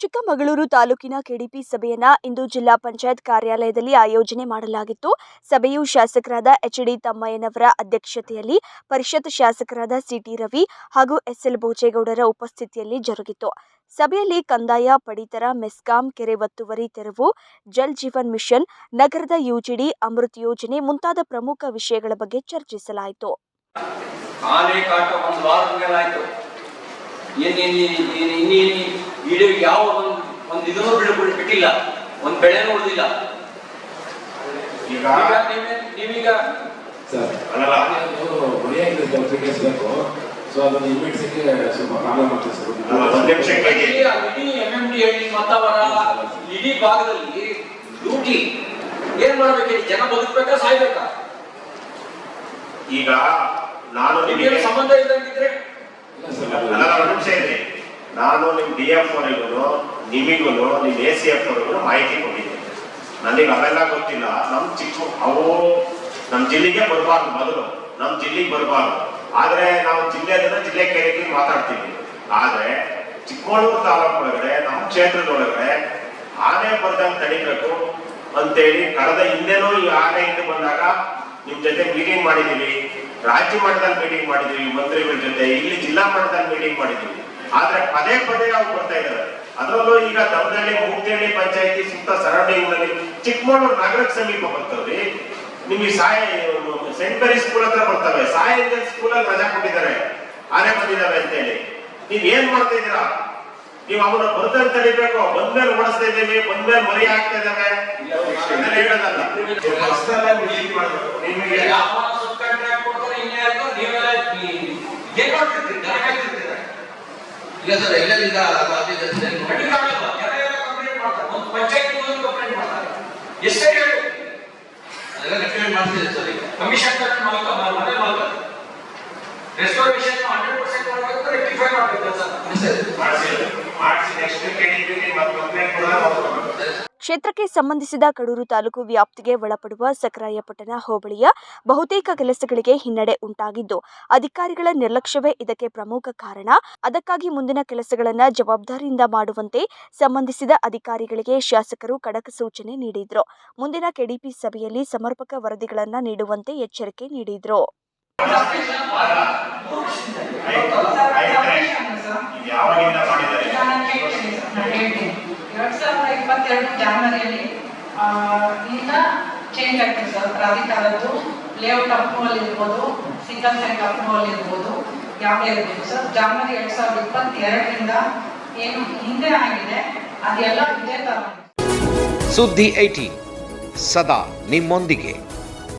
ಚಿಕ್ಕಮಗಳೂರು ತಾಲೂಕಿನ ಕೆಡಿಪಿ ಸಭೆಯನ್ನ ಇಂದು ಜಿಲ್ಲಾ ಪಂಚಾಯತ್ ಕಾರ್ಯಾಲಯದಲ್ಲಿ ಆಯೋಜನೆ ಮಾಡಲಾಗಿತ್ತು. ಸಭೆಯು ಶಾಸಕರಾದ ಎಚ್ ಡಿ ತಮ್ಮಯ್ಯನವರ ಅಧ್ಯಕ್ಷತೆಯಲ್ಲಿ, ಪರಿಷತ್ ಶಾಸಕರಾದ ಸಿಟಿ ರವಿ ಹಾಗೂ ಎಸ್ಎಲ್ ಭೋಜೇಗೌಡರ ಉಪಸ್ಥಿತಿಯಲ್ಲಿ ಜರುಗಿತು. ಸಭೆಯಲ್ಲಿ ಕಂದಾಯ, ಪಡಿತರ, ಮೆಸ್ಕಾಂ, ಕೆರೆ ಒತ್ತುವರಿ, ತೆರವು, ಜಲ್ ಜೀವನ್ ಮಿಷನ್, ನಗರದ ಯುಜಿಡಿ ಅಮೃತ್ ಯೋಜನೆ ಮುಂತಾದ ಪ್ರಮುಖ ವಿಷಯಗಳ ಬಗ್ಗೆ ಚರ್ಚಿಸಲಾಯಿತು. ಆನೆ ಕಾಟ ಒಂದು ವಾರದ ಇಡೀ ಯಾವ ಒಂದು ಒಂದು ಇದನ್ನು ಬಿಡ ಬಿಡ್- ಬಿಟ್ಟಿಲ್ಲ. ಒಂದ್ ಬೆಳೆನೂ ಉಳಿದಿಲ್ಲ ಈಗ ಈಗ ನೀವೇ- ನೀವೀಗ ಅಲ್ಲಲ್ಲ ಸೊ ಅದನ್ನು ಇಮಿಡಿಯೇಟ್ಗೆ ಸ್ವಲ್ಪ ಪ್ರಾಬ್ಲಮ್ ಆಗ್ತದೆ ಸರ್. ಒಂದ್ ಇಡೀ ಇಡೀ ಡಿ ಹಳ್ಳಿ ಭಾಗದಲ್ಲಿ ಡ್ಯೂಟಿ ಏನ್ ಮಾಡ್ಬೇಕು? ಜನ ಬದುಕ್ಬೇಕಾ ಸಾಯ್ಬೇಕಾ? ಈಗ ನಾನು ನಿಮಗೆ ಸಂಬಂಧ ಇದ್ದಂಗಿದ್ರೆ ಅಲ್ಲ ಒಂದು ನಿಮಿಷ ಇದೆ ನಾನು ನಿಮ್ ಡಿ ಎಫ್ ಅವರಿಗೂ ನಿಮಿಗೂ ನಿಮ್ ಎ ಸಿ ಎಫ್ ಅವರಿಗೂ ಮಾಹಿತಿ ಕೊಟ್ಟಿದ್ದೇನೆ. ನನಗೆ ಅವೆಲ್ಲ ಗೊತ್ತಿಲ್ಲ. ನಮ್ ಚಿಕ್ಕ, ಅವು ನಮ್ ಜಿಲ್ಲೆಗೆ ಬರಬಾರ್ದು ಮೊದಲು. ನಮ್ ಜಿಲ್ಲೆಗೆ ಬರಬಾರ್ದು. ಆದ್ರೆ ನಾವು ಜಿಲ್ಲೆಯಿಂದ ಜಿಲ್ಲೆ ಕೇರಿ ಮಾತಾಡ್ತೀವಿ. ಆದ್ರೆ ಚಿಕ್ಕಮಗಳೂರು ತಾಲೂಕು ಒಳಗಡೆ ನಮ್ಮ ಕ್ಷೇತ್ರದೊಳಗಡೆ ಆನೆ ಬರ್ದಂಗ್ ತಡಿಬೇಕು ಅಂತೇಳಿ ಕಳೆದ ಹಿಂದೆನೂ ಈ ಆನೆ ಹಿಂದೆ ಬಂದಾಗ ನಿಮ್ ಜೊತೆ ಮೀಟಿಂಗ್ ಮಾಡಿದೀವಿ. ರಾಜ್ಯ ಮಟ್ಟದಲ್ಲಿ ಮೀಟಿಂಗ್ ಮಾಡಿದ್ವಿ ಮಂತ್ರಿಗಳ ಜೊತೆ ಇಲ್ಲಿ ಜಿಲ್ಲಾ ಮಟ್ಟದಲ್ಲಿ ಮೀಟಿಂಗ್ ಮಾಡಿದ್ವಿ ಆದ್ರೆ ಪದೇ ಪದೇ ಅವ್ರು ಬರ್ತಾ ಇದ್ದಾರೆ. ಅದರಲ್ಲೂ ಈಗ ದಮದಳ್ಳಿ ಮೂಗ್ತೇಳಿ ಪಂಚಾಯತಿ ಸುತ್ತ ಸರೌಂಡಿಂಗ್ನಲ್ಲಿ ಚಿಕ್ಕಮಗಳೂರು ನಗರಕ್ಕೆ ಸಮೀಪ ಬರ್ತವ್ರಿ ನಿಮಗೆ ಸಾಯ ಸೆಂಟ್ ಮೇರಿ ಸ್ಕೂಲ್ ಹತ್ರ ಬರ್ತವೆ. ಸಾಯ ಸ್ಕೂಲ್ ಅಲ್ಲಿ ರಜಾ ಕೊಟ್ಟಿದ್ದಾರೆ. ಆನೆ ಬಂದಿದ್ದಾವೆ ಅಂತೇಳಿ. ನೀವ್ ಏನ್ ಮಾಡ್ತಾ ಇದ್ದೀರಾ? ನೀವು ಅವನ್ನ ಅಂತ ತಡಿಬೇಕು ಬಂದ್ಮೇಲೆ ಓಡಿಸ್ತಾ ಇದ್ದೀವಿ ಬಂದ್ಮೇಲೆ ಮರಿ ಆಗ್ತಾ ಇದ್ದಾವೆ ಹೇಳೋದಲ್ಲ. ನಿಮಗೆ ಇಲ್ಲ ಸರ್ ಎಲ್ಲೆಲ್ಲಿಂದ ಬಾಧ್ಯತೆ ಇದೆ? ಖಂಡಿತ ಆಗಲ್ಲ. ಜನ ಎಲ್ಲ ಕಂಪ್ಲೇಂಟ್ ಮಾಡ್ತಾರೆ ಒಂದು ಪಂಚಾಯತ್ ಒಂದು ಕಂಪ್ಲೇಂಟ್ ಮಾಡ್ತಾರೆ ಎಷ್ಟೇ ಹೇಳಿ ಅದೆಲ್ಲ ರೆಕಮೆಂಡ್ ಮಾಡ್ತಿದೆ ಸರ್ ಈಗ ಕಮಿಷನ್ ತಗೊಂಡು ಮಾಲ್ಕ ಮನೆ ಮಾಲ್ಕ ರೆಸ್ಟೋರೇಷನ್ ಹಂಡ್ರೆಡ್ ಪರ್ಸೆಂಟ್ ಮಾಡಬೇಕು ರೆಕ್ಟಿಫೈ ಮಾಡಬೇಕು ಕೆಲಸ ಸರ್ ಮಾಡಿಸಿ ಮಾಡಿಸಿ ನೆಕ್ಸ್ಟ್ ಕೇಳಿದ್ವಿ ಕ್ಷೇತ್ರಕ್ಕೆ ಸಂಬಂಧಿಸಿದ ಕಡೂರು ತಾಲೂಕು ವ್ಯಾಪ್ತಿಗೆ ಒಳಪಡುವ ಸಕರಾಯಪಟ್ಟಣ ಹೋಬಳಿಯ ಬಹುತೇಕ ಕೆಲಸಗಳಿಗೆ ಹಿನ್ನಡೆ ಉಂಟಾಗಿದ್ದು ಅಧಿಕಾರಿಗಳ ನಿರ್ಲಕ್ಷ್ಯವೇ ಇದಕ್ಕೆ ಪ್ರಮುಖ ಕಾರಣ ಅದಕ್ಕಾಗಿ ಮುಂದಿನ ಕೆಲಸಗಳನ್ನು ಜವಾಬ್ದಾರಿಯಿಂದ ಮಾಡುವಂತೆ ಸಂಬಂಧಿಸಿದ ಅಧಿಕಾರಿಗಳಿಗೆ ಶಾಸಕರು ಖಡಕ್ ಸೂಚನೆ ನೀಡಿದ್ರು ಮುಂದಿನ ಕೆಡಿಪಿ ಸಭೆಯಲ್ಲಿ ಸಮರ್ಪಕ ವರದಿಗಳನ್ನು ನೀಡುವಂತೆ ಎಚ್ಚರಿಕೆ ನೀಡಿದ್ರು ಇದು ಯಾವಾಗಿಂದ ಮಾಡಿದ್ದಾರೆ ನಾನು ಹೇಳ್ತೀನಿ ಸರ್, ನಾನು ಹೇಳ್ತೀನಿ. ಎರಡ್ ಸಾವಿರದ ಇಪ್ಪತ್ತೆರಡು ಜಾನ್ವರಿಯಲ್ಲಿ ಇಂದ ಚೇಂಜ್ ಆಗ್ತದೆ ಸರ್ ಪ್ರಾಧಿಕಾರದ್ದು ಲೇಔಟ್ ಅಪ್ರೂವಲ್ ಇರ್ಬೋದು ಸಿಂಗಲ್ ಸೈಡ್ ಅಪ್ರೂವಲ್ ಇರ್ಬೋದು, ಯಾವುದೇ ಇರ್ಬೋದು ಸರ್ ಜಾನ್ವರಿ ಎರಡ್ ಸಾವಿರದ ಇಪ್ಪತ್ತೆರಡರಿಂದ ಏನು ಹಿಂದೆ ಆಗಿದೆ, ಅದೆಲ್ಲ ಇದೇ ತರ ಸುದ್ದಿ ಐಟಿ, ಸದಾ ನಿಮ್ಮೊಂದಿಗೆ.